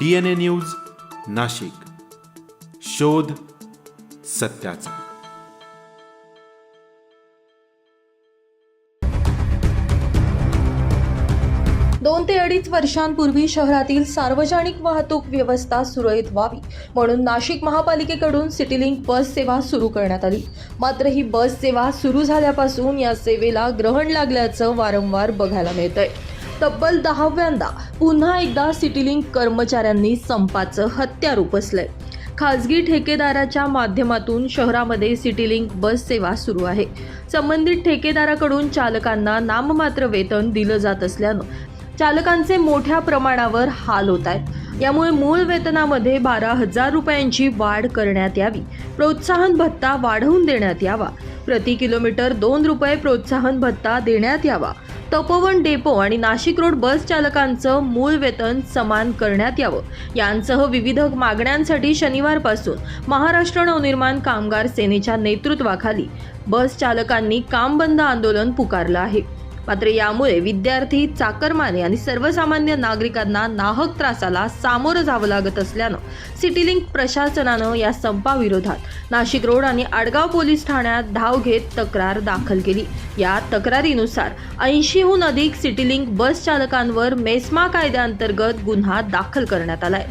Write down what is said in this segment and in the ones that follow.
DNA news Nashik. शोध सत्याचा. दोन ते अडीच वर्षांपूर्वी शहरातील सार्वजनिक वाहतूक व्यवस्था सुरळीत व्हावी म्हणून नाशिक महापालिकेकडून सिटीलिंक बस सेवा सुरू करण्यात आली. मात्र ही बस सेवा सुरू झाल्यापासून या सेवेला ग्रहण लागल्याचं वारंवार बघायला मिळतंय. तब्बल दहाव्यांदा पुन्हा एकदा सिटीलिंक कर्मचाऱ्यांनी संपाचं हत्यार उपसलंय खाजगी ठेकेदाराच्या माध्यमातून शहरामध्ये सिटीलिंक बस सेवा सुरू आहे. संबंधित ठेकेदाराकडून चालकांना नाममात्र वेतन दिलं जात असल्यानं चालकांचे मोठ्या प्रमाणावर हाल होत आहेत. यामुळे मूळ वेतनामध्ये बारा हजार रुपयांची वाढ करण्यात यावी. प्रोत्साहन भत्ता वाढवून देण्यात यावा. प्रति किलोमीटर दोन रुपये प्रोत्साहन भत्ता देण्यात यावा. तपोवन डेपो आणि नाशिक रोड बस चालकांचं मूळ वेतन समान करण्यात यावं. यांसह विविध मागण्यांसाठी शनिवारपासून महाराष्ट्र नवनिर्माण कामगार सेनेच्या नेतृत्वाखाली बस चालकांनी काम बंद आंदोलन पुकारलं आहे. मात्र यामुळे विद्यार्थी चाकरमाने आणि सर्वसामान्य नागरिकांना नाहक त्रासाला सामोरं जावं लागत असल्यानं सिटीलिंक प्रशासनानं या संपाविरोधात नाशिक रोड आणि आडगाव पोलीस ठाण्यात धाव घेत तक्रार दाखल केली. या तक्रारीनुसार ऐंशीहून अधिक सिटीलिंक बस चालकांवर मेस्मा कायद्याअंतर्गत गुन्हा दाखल करण्यात आलाय.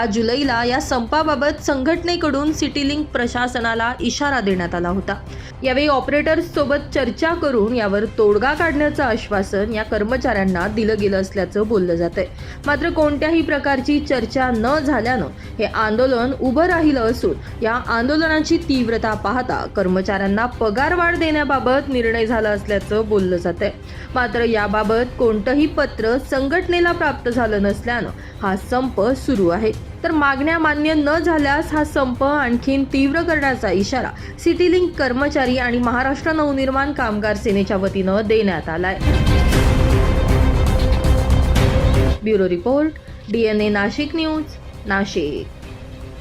तेरा जुलैला या संपाबाबत संघटनेकडून सिटीलिंक प्रशासनाला इशारा देण्यात आला होता. यावेळी ऑपरेटर्ससोबत चर्चा करून यावर तोडगा काढण्याचं आश्वासन या कर्मचाऱ्यांना दिलं गेलं असल्याचं बोललं जात आहे मात्र कोणत्याही प्रकारची चर्चा न झाल्यानं हे आंदोलन उभं राहिलं असून या आंदोलनाची तीव्रता पाहता कर्मचाऱ्यांना पगारवाढ देण्याबाबत निर्णय झाला असल्याचं बोललं जात आहे मात्र याबाबत कोणतंही पत्र संघटनेला प्राप्त झालं नसल्यानं हा संप सुरू आहे. तर मागण्या मान्य न झाल्यास हा संप आणखीन तीव्र करण्याचा इशारा सिटीलिंक कर्मचारी आणि महाराष्ट्र नवनिर्माण कामगार सेनेच्या वतीनं देण्यात आलाय. Bureau report DNA Nashik news Nashik.